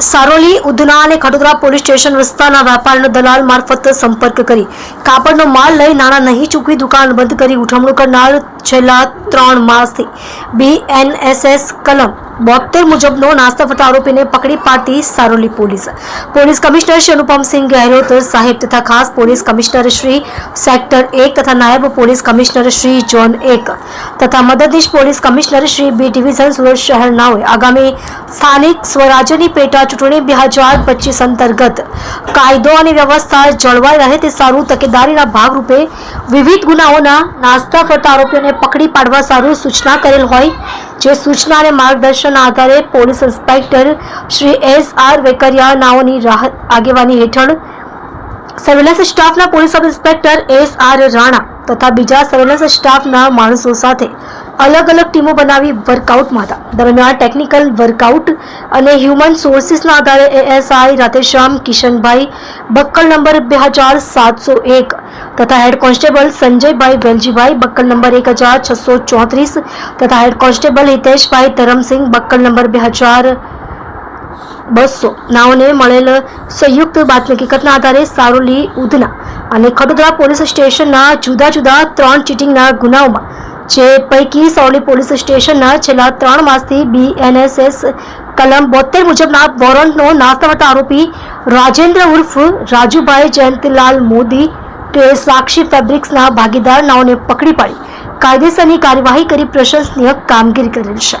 સારોલી ઉધના અને Khadodara police station વિસ્તારના વેપારીનો દલાલ મારફત સંપર્ક કરી કાપડનો માલ લઈ નાણાં નહીં ચૂકવી દુકાન બંધ કરી ઉઠમણું કરનાર છેલ્લા ત્રણ માસથી બીએનએસએસ કલમ બોતેર મુજબનો નાસ્તા આરોપીને પકડી પાડતી Saroli police. Police commissioner Shri Anupamsinh Gehlot સાહેબ તથા ખાસ પોલીસ કમિશનર શ્રી સેક્ટર એક તથા નાયબ પોલીસ કમિશનર શ્રી જોન એક તથા મદદનીશ police commissioner Shri B division Surat શહેરનાઓએ આગામી સ્થાનિક સ્વરાજ્યની પેટા ચૂંટણી બે હજાર પચીસ અંતર્ગત. કાયદો અને વ્યવસ્થા જળવાઈ રહે તે સારું તકેદારીના ભાગરૂપે વિવિધ ગુનાઓના નાસ્તા ફરતા આરોપીઓને પકડી પાડવા સારું સૂચના કરેલ હોય, જે સૂચના અને માર્ગદર્શનના આધારે police inspector Shri S R Vekariya નાઓની રાહત આગેવાની હેઠળ. સર્વેલન્સ સ્ટાફના police sub inspector S R Rana તથા બીજા સર્વેલન્સ સ્ટાફના માણસો સાથે અલગ અલગ ટીમો બનાવી વર્કઆઉટમાં હતા દરમિયાન ટેકનિકલ વર્કઆઉટ અને હ્યુમન સોર્સિસના આધારે ASI Radheshyam, Kishanbhai, buckle number બે હજાર સાતસો એક તથા head constable Sanjaybhai Veljibhai, બક્કલ number એક હજાર છસો ચોત્રીસ તથા head constable Hiteshbhai Dharamsinh, બક્કલ number બે હજાર બસો નાઓને મળેલ સંયુક્ત બાતમી હકીકતના આધારે સારોલી, ઉધના અને ખડોદરા પોલીસ સ્ટેશનના જુદા જુદા ત્રણ ચીટિંગના ગુનાઓમાં, જે પૈકી સારોલી પોલીસ સ્ટેશનના છેલ્લા ત્રણ માસથી બીએનએસએસ કલમ બોતેર મુજબના વોરંટનો નાસ્તાવટા આરોપી રાજેન્દ્ર ઉર્ફ રાજુભાઈ જયંતિલાલ મોદી કે સાક્ષી ફેબ્રિક્સના ભાગીદાર નાઓને પકડી પાડી, કાયદેસરની કાર્યવાહી કરી પ્રશંસનીય કામગીરી કરેલ છે.